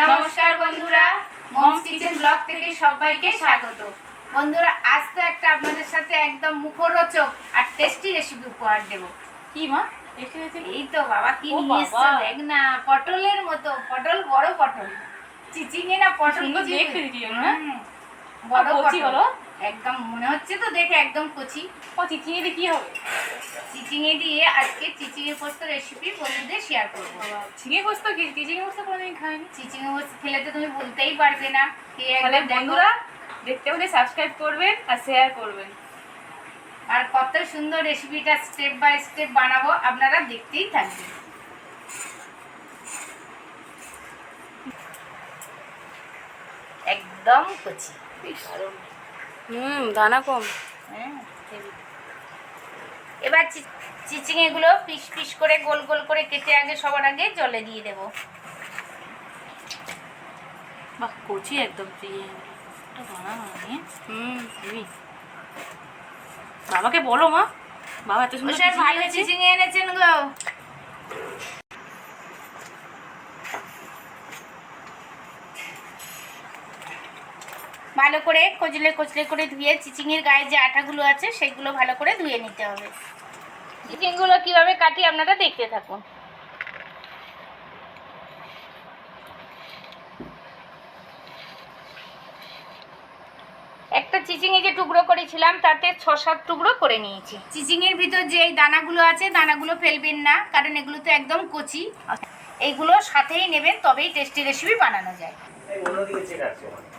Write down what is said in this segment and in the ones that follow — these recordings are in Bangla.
নমস্কার বন্ধুরা মমস কিচেন ব্লগ থেকে সবাইকে স্বাগত। বন্ধুরা আজ তো একটা আপনাদের সাথে একদম মুখরোচক আর টেস্টি রেসিপি উপহার দেব। কি মা? এই তো বাবা কি নিয়ে দেখ না পটলের মতো পটল বড় পটল। চিচিঙে না পটল দেখতে বড় পটল? একদম মনে হচ্ছে তো দেখে একদম কচি। ও চিচিয়ে দিয়ে কি হবে? চিচিঙে দিয়ে আজকে চিচিঙে পোস্ত রেসিপি বন্ধুদের শেয়ার করব। ঝিঙে পোস্ত কি? চিচিঙে পোস্ত কোনোদিন খাইনি চিচিঙে পোস্ত খেলে তো তুমি বলতেই পারবে না। কে তাহলে বন্ধুরা দেখতে হলে সাবস্ক্রাইব করবেন আর শেয়ার করবেন। আর কত সুন্দর রেসিপিটা স্টেপ বাই স্টেপ বানাবো আপনারা দেখতেই থাকবেন। একদম কচি। হুম দানা কম। হ্যাঁ, এবার চিচিং এগুলো পিস পিস করে গোল গোল করে কেটে আগে সবার আগে জলে দিয়ে দেব। বাহ কচি একদম মানে? হুম বাবাকে বলো মা। বাবা এত সুন্দর চিচিঙে ভালো চিচিং এনেছেন গো। ভালো করে কচলে কচলে করে ধুয়ে চিচিংয়ের গায়ে যে আঠাগুলো আছে সেগুলো ভালো করে ধুয়ে নিতে হবে। চিচিংগুলো কীভাবে কাটি আপনারা দেখতে থাকুন। একটা চিচিংয়ে যে টুকরো করেছিলাম, তাতে ছ সাত টুকরো করে নিয়েছি। চিচিংয়ের ভিতর যে এই দানাগুলো আছে, দানাগুলো ফেলবেন না, কারণ এগুলো তো একদম কচি। এইগুলো সাথেই নেবেন, তবেই টেস্টি রেসিপি বানানো যায়।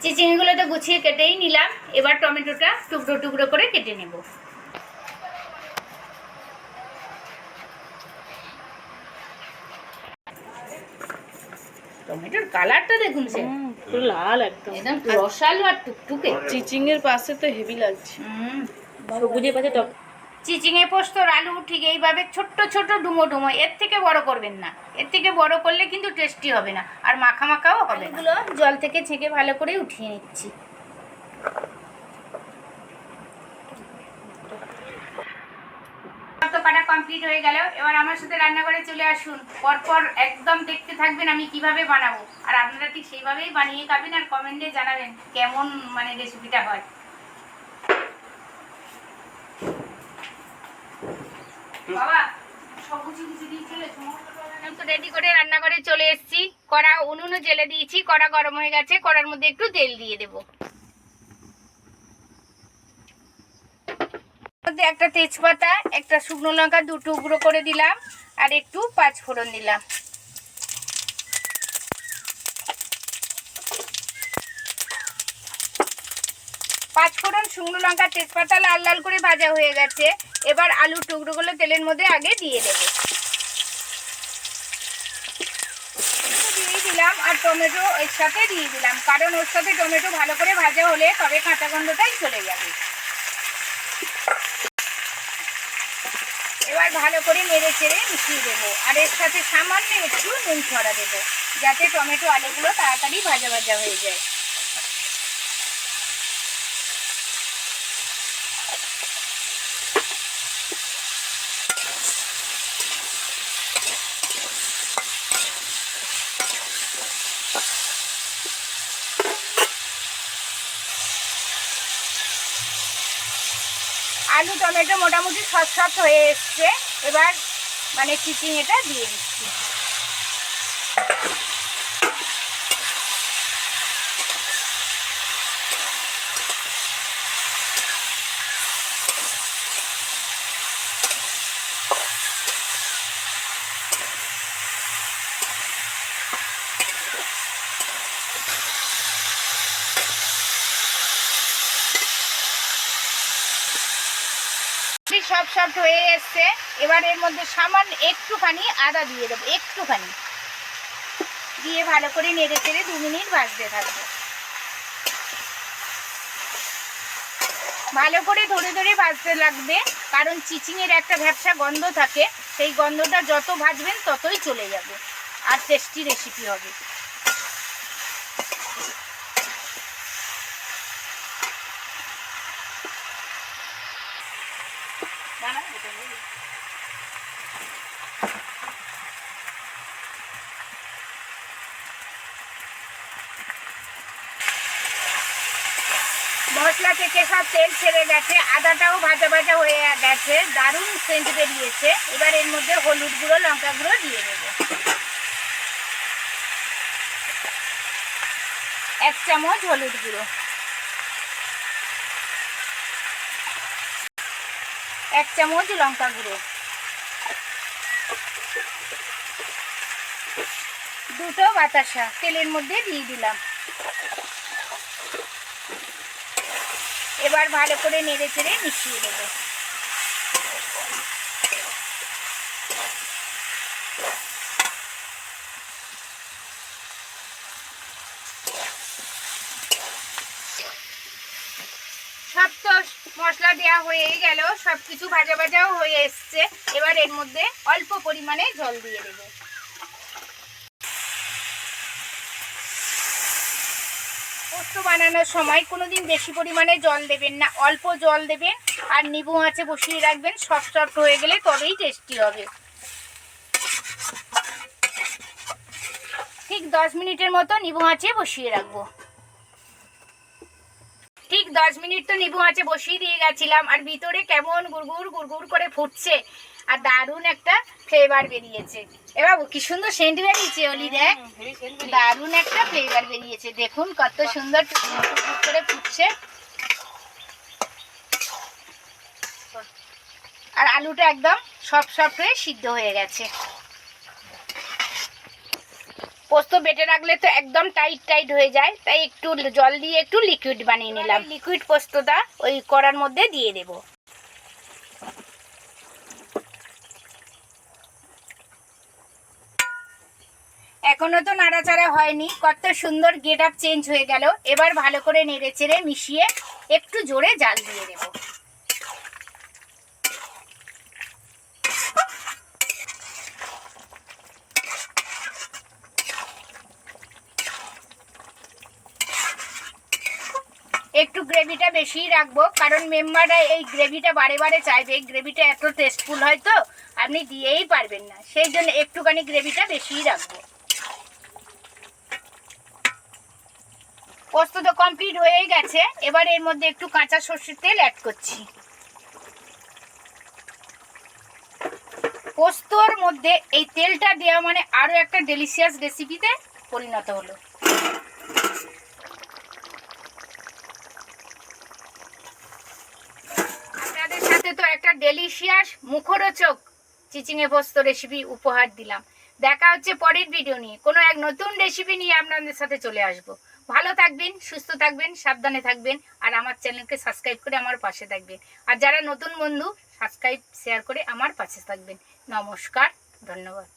চিচিংগুলো তো গুছিয়ে কেটেই নিলাম এবার টমেটোটা টুকরো টুকরো করে কেটে নেব। টমেটোর কালারটা দেখুন সে। লাল একদম। একদম রসালো আর টুকটুকে। চিচিংয়ের পাশে তো হেভি লাগছে। হুম। সবুজের পাশে টক চিচিঙে পোস্তর আলু ঠিক এইভাবে ছোট্ট ছোট ডুমো ডুমো এর থেকে বড় করবেন না। এর থেকে বড় করলে কিন্তু টেস্টি হবে না আর মাখা মাখাও হবে এগুলো জল থেকে ছেঁকে ভালো করে উঠিয়ে নিচ্ছি। কাটা কমপ্লিট হয়ে গেল। এবার আমার সাথে রান্নাঘরে চলে আসুন। পরপর একদম দেখতে থাকবেন আমি কীভাবে বানাবো। আর আপনারা ঠিক সেইভাবেই বানিয়ে খাবেন আর কমেন্টে জানাবেন কেমন মানে রেসিপিটা হয় বাবা সব গুছি গুছি দিয়ে চলে এসো। আমি রেডি করে চলে এসেছি। কড়া উনুনও দিয়েছি, কড়া গরম হয়ে গেছে, কড়ার মধ্যে একটু তেল দিয়ে একটা তেজপাতা, একটা শুকনো লঙ্কা দু টুকরো করে দিলাম, আর একটু পাঁচ ফোড়ন দিলাম। পাঁচ ফোড়ন শুকনো লঙ্কা, তেজপাতা, লাল লাল করে ভাজা হয়ে গেছে। এবার আলুর টুকরোগুলো তেলের মধ্যে আগে দিয়ে দেবো। দিয়ে দিলাম আর টমেটো এর সাথে দিয়ে দিলাম। কারণ ওর সাথে টমেটো ভালো করে ভাজা হলে তবে কাঁচা গন্ধটাই চলে যাবে। এবার ভালো করে নেড়ে চেড়ে মিশিয়ে দেবো। আর এর সাথে সামান্য একটু নুন ছড়া দেবো, যাতে টমেটো আলুগুলো তাড়াতাড়ি ভাজা ভাজা হয়ে যায়। আলু টমেটো মোটামুটি সৎ সৎ হয়ে এসছে। এবার মানে চিচিংয়েটা দিয়ে দিচ্ছি। সব সব হয়ে এসছে। এবার এর মধ্যে সামান্য একটুখানি আদা দিয়ে দেবো, একটুখানি। দিয়ে ভালো করে নেড়ে চেড়ে দু মিনিট ভাজতে থাকব। ভালো করে ধরে ধরে ভাজতে লাগবে, কারণ চিচিংয়ের একটা ভ্যাবসা গন্ধ থাকে। সেই গন্ধটা যত ভাজবেন ততই চলে যাবে। আর টেস্টি রেসিপি হবে। মশলা থেকে সব তেল ছেড়ে গেছে, আদাটাও ভাজা ভাজা হয়ে গেছে, দারুণ সেন্ট বেরিয়েছে। এবার এর মধ্যে হলুদ গুঁড়ো, লঙ্কা গুঁড়ো দিয়ে দেব। এক চামচ হলুদ গুঁড়ো। এক চামচ লঙ্কা গুঁড়ো। দুটো বাতাসা তেলের মধ্যে দিয়ে দিলাম। এবার ভালো করে নেড়ে চেড়ে মিশিয়ে দেবো সব তো মশলা দেওয়া হয়ে গেল সব কিছু ভাজা ভাজাও হয়ে এসছে। এবার এর মধ্যে অল্প পরিমাণে জল দিয়ে দেবো। পোস্ত বানানোর সময় কোনোদিন বেশি পরিমাণে জল দেবেন না, অল্প জল দেবেন, আর নিবু আঁচে বসিয়ে রাখবেন, সফট সফট হয়ে গেলে তবেই টেস্টি হবে। ঠিক দশ মিনিটের মতো নিবু আঁচে বসিয়ে রাখব। দশ মিনিট তো নিবু আঁচে বসিয়ে দিয়ে গেছিলাম। আর ভিতরে কেমন গুড়গুড় গুড়গুড় করে ফুটছে। আর দারুণ একটা ফ্লেভার বেরিয়েছে। এ বাবু কি সুন্দর সেন্ট বেরিয়েছে অলি দেখ। দারুণ একটা ফ্লেভার বেরিয়েছে। দেখুন কত সুন্দর করে ফুটছে। আর আলুটা একদম সব সব হয়ে সিদ্ধ হয়ে গেছে। পোস্ত বেটে রাখলে তো একদম টাইট টাইট হয়ে যায়। তাই একটু জল দিয়ে একটু লিকুইড বানিয়ে নিলাম। লিকুইড পোস্তটা ওই কড়ার মধ্যে দিয়ে দেব। এখনও তো নাড়াচাড়া হয়নি কত সুন্দর গেট আপ চেঞ্জ হয়ে গেল। এবার ভালো করে নেড়ে চেড়ে মিশিয়ে একটু জোরে জাল দিয়ে দেবো। একটু গ্রেভিটা বেশিই রাখব, কারণ মেম্বাররা এই গ্রেভিটা বারে বারে চাইবে। গ্রেভিটা এত টেস্টফুল হয় তো, আপনি দিয়েই পারবেন না। সেই জন্য একটুখানি গ্রেভিটা বেশিই রাখব। পোস্ত তো কমপ্লিট হয়েই গেছে। এবার এর মধ্যে একটু কাঁচা সর্ষের তেল অ্যাড করছি। পোস্তর মধ্যে এই তেলটা দেওয়া মানে আরও একটা ডেলিশিয়াস রেসিপিতে পরিণত হলো। আপনাদের তো একটা ডেলিশিয়াস মুখরোচক চিচিঙে পোস্ত রেসিপি উপহার দিলাম। দেখা হচ্ছে পরের ভিডিও নিয়ে। কোনো এক নতুন রেসিপি নিয়ে আপনাদের সাথে চলে আসব। ভালো থাকবেন, সুস্থ থাকবেন, সাবধানে থাকবেন, আর আমার চ্যানেলকে সাবস্ক্রাইব করে আমার পাশে থাকবেন। আর যারা নতুন বন্ধু সাবস্ক্রাইব শেয়ার করে আমার পাশে থাকবেন। নমস্কার, ধন্যবাদ।